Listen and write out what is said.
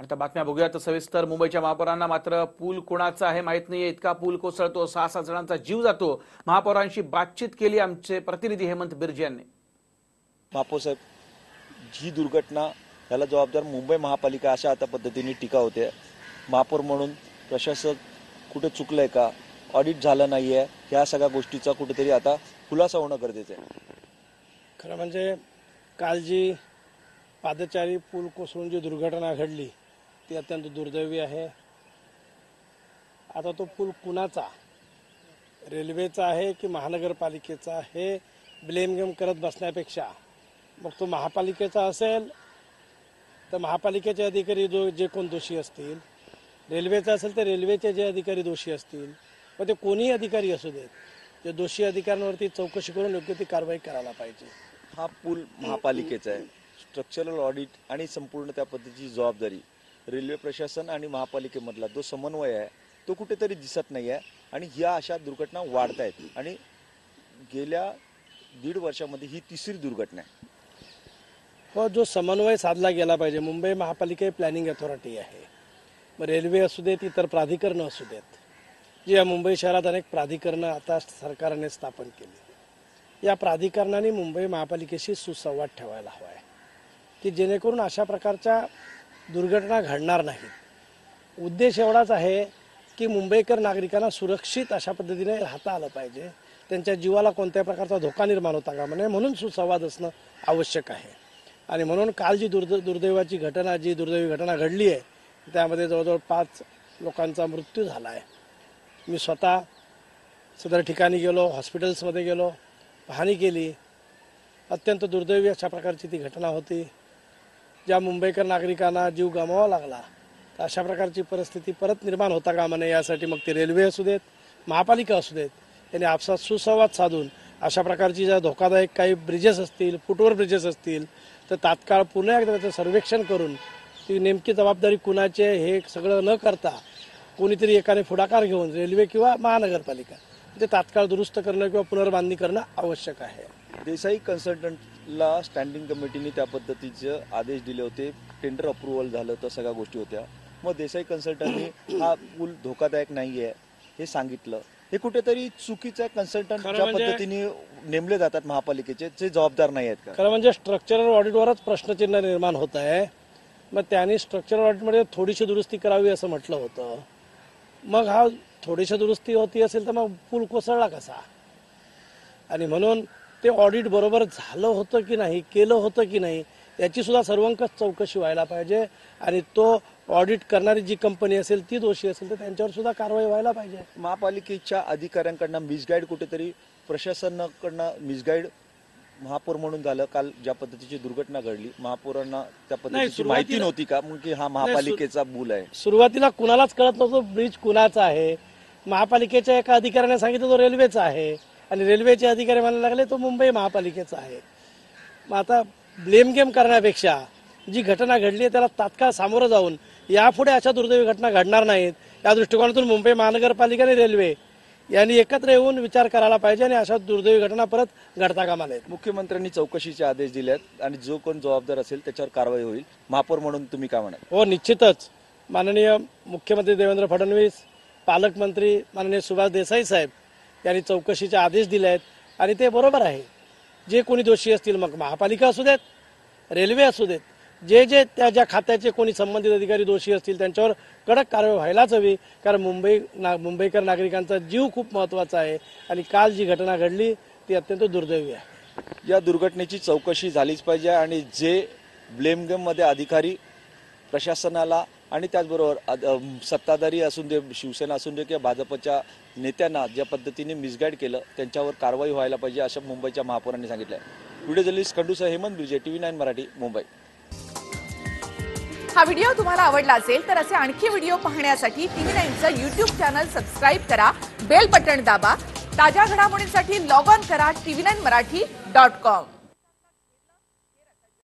आणि त्या बातम्या बघूयात. सविस्तर मुंबईच्या महापौरांना मात्र पूल कोणाचा आहे माहीत नाहीये. इतका पूल कोसळतो सहा सात जणांचा जीव जातो. महापौरांशी बातचीत केली आमचे प्रतिनिधी हेमंत बिर्जे यांनी. महापौरसाहेब जी दुर्घटना याला जबाबदार मुंबई महापालिका अशा आता पद्धतीने टीका होते. महापौर म्हणून प्रशासक कुठे चुकलंय का ऑडिट झालं नाहीये ह्या सगळ्या गोष्टीचा कुठेतरी आता खुलासा होणं गरजेचं आहे. खरं म्हणजे काल जी पादचारी पूल कोसळून जी दुर्घटना घडली ती अत्यंत दुर्दैवी आहे. आता तो पूल कुणाचा? रेल्वेचा आहे की महानगरपालिकेचा? आहे ब्लेम गेम करत बसण्यापेक्षा. मग तो महापालिकेचा असेल तर महापालिकेचे अधिकारी जो जे कोण दोषी असतील रेल्वेचा असेल तर रेल्वेचे जे अधिकारी दोषी असतील मग ते कोणीही अधिकारी असू देत. जे दोषी अधिकाऱ्यांवरती चौकशी करून योग्य ती कारवाई करायला पाहिजे. हा पूल महापालिकेचा आहे. स्ट्रक्चरल ऑडिट आणि संपूर्ण त्या पद्धतीची जबाबदारी. रेल्वे प्रशासन आणि महापालिकेमधला जो समन्वय आहे तो कुठेतरी दिसत नाही आहे आणि ह्या अशा दुर्घटना वाढत आहेत आणि गेल्या दीड वर्षामध्ये ही तिसरी दुर्घटना आहे. व जो समन्वय साधला गेला पाहिजे मुंबई महापालिका प्लॅनिंग अथॉरिटी आहे. मग रेल्वे असू देत इतर प्राधिकरणं असू देत जी या मुंबई शहरात अनेक प्राधिकरणं आता सरकारने स्थापन केली. या प्राधिकरणाने मुंबई महापालिकेशी सुसंवाद ठेवायला हवा आहे की जेणेकरून अशा प्रकारच्या दुर्घटना घडणार नाहीत उद्देश एवढाच आहे की मुंबईकर नागरिकांना सुरक्षित अशा पद्धतीने राहता आलं पाहिजे. त्यांच्या जीवाला कोणत्या प्रकारचा धोका निर्माण होता कामा नये म्हणून सुसंवाद असणं आवश्यक आहे. आणि म्हणून काल जी दुर्द दुर्दैवाची घटना जी दुर्दैवी घटना घडली आहे त्यामध्ये जवळजवळ पाच लोकांचा मृत्यू झाला आहे. मी स्वतः सदर ठिकाणी गेलो हॉस्पिटल्समध्ये गेलो पाहणी केली. अत्यंत दुर्दैवी अशा प्रकारची ती घटना होती. ज्या मुंबईकर नागरिकांना जीव गमावा लागला तर अशा प्रकारची परिस्थिती परत निर्माण होता कामा नये यासाठी मग ते रेल्वे असू देत महापालिका असू देत यांनी आपसात सुसंवाद साधून अशा प्रकारची ज्या धोकादायक काही ब्रिजेस असतील फुटवर ब्रिजेस असतील तर तात्काळ पुन्हा एकदा त्याचं सर्वेक्षण करून ती नेमकी जबाबदारी कुणाची हे सगळं न करता कोणीतरी एकाने पुढाकार घेऊन रेल्वे किंवा महानगरपालिका ते तात्काळ दुरुस्त करणं किंवा पुनर्बांधणी करणं आवश्यक आहे. देसाई कन्सल्टंट कन्सल्टंटला स्टँडिंग कमिटीने त्या पद्धतीचे आदेश दिले होते. टेंडर अप्रुव्हल झालं तर सगळ्या गोष्टी होत्या. मग देसाई कन्सल्टंटनी हा पूल धोकादायक नाही आहे हे सांगितलं. हे कुठेतरी चुकीचं कन्सल्टंट ज्या म्हणजे- पद्धतीने नेमले जातात महापालिकेचे ते जबाबदार नाही आहेत खरं म्हणजे स्ट्रक्चरल ऑडिटवरच प्रश्नचिन्ह निर्माण होत आहे. मग त्यांनी स्ट्रक्चरल ऑडिटमध्ये थोडीशी दुरुस्ती करावी असं म्हटलं होतं. मग हा थोडीशी दुरुस्ती होती असेल तर मग पूल कोसळला कसा? आणि म्हणून ते ऑडिट बरोबर झालं होतं की नाही केलं होतं की नाही याची सुद्धा सर्वंकष चौकशी व्हायला पाहिजे. आणि तो ऑडिट करणारी जी कंपनी असेल ती दोषी असेल तर त्यांच्यावर सुद्धा कारवाई व्हायला पाहिजे. महापालिकेच्या अधिकाऱ्यांकडनं मिसगाईड कुठेतरी प्रशासनाकडनं मिसगाईड महापौर म्हणून झालं. काल ज्या पद्धतीची दुर्घटना घडली महापौरांना त्या पद्धतीची माहिती नव्हती का? मग की हा महापालिकेचा मूल आहे. सुरुवातीला कुणालाच कळत नव्हतं ब्रिज कुणाचा आहे. महापालिकेच्या एका अधिकाऱ्याने सांगितलं तो रेल्वेचा आहे. आणि रेल्वेचे अधिकारी म्हणायला लागले तो मुंबई महापालिकेचा आहे. मग आता ब्लेम गेम करण्यापेक्षा जी घटना घडली आहे त्याला तात्काळ सामोरं जाऊन यापुढे अशा दुर्दैवी घटना घडणार नाहीत. या दृष्टिकोनातून मुंबई महानगरपालिका आणि रेल्वे यांनी एकत्र येऊन विचार करायला पाहिजे आणि अशा दुर्दैवी घटना परत घडता कामा नयेत. मुख्यमंत्र्यांनी चौकशीचे आदेश दिले आहेत आणि जो कोण जबाबदार असेल त्याच्यावर कारवाई होईल. महापौर म्हणून तुम्ही काय म्हणाल? हो निश्चितच. माननीय मुख्यमंत्री देवेंद्र फडणवीस पालकमंत्री माननीय सुभाष देसाई साहेब यांनी चौकशीचे आदेश दिले आहेत आणि ते बरोबर आहे. जे कोणी दोषी असतील मग महापालिका असू देत रेल्वे असू देत जे जे त्या ज्या खात्याचे कोणी संबंधित अधिकारी दोषी असतील त्यांच्यावर कडक कारवाई व्हायलाच हवी. कारण मुंबई ना मुंबईकर नागरिकांचा जीव खूप महत्त्वाचा आहे आणि काल जी घटना घडली ती अत्यंत दुर्दैवी आहे. या दुर्घटनेची चौकशी झालीच पाहिजे आणि जे ब्लेमगेममध्ये अधिकारी प्रशासनाला आणि त्याचबरोबर सत्ताधारी असून दे शिवसेना असून दे किंवा भाजपच्या नेत्यांना ज्या पद्धतीने मिसगाईड केलं त्यांच्यावर कारवाई व्हायला पाहिजे असं मुंबईच्या महापौरांनी सांगितलं आहे व्हिडिओ जर्नलिस्ट खंडूसह हेमंत बिर्जे टीव्ही नाईन मराठी मुंबई. हा व्हिडिओ तुम्हाला आवडला असेल तर असे आणखी व्हिडिओ पाहण्यासाठी टीव्ही नाईनचं युट्यूब चॅनल सबस्क्राईब करा बेल बटन दाबा ताज्या घडामोडींसाठी लॉग ऑन करा TV nine Marathi dot com.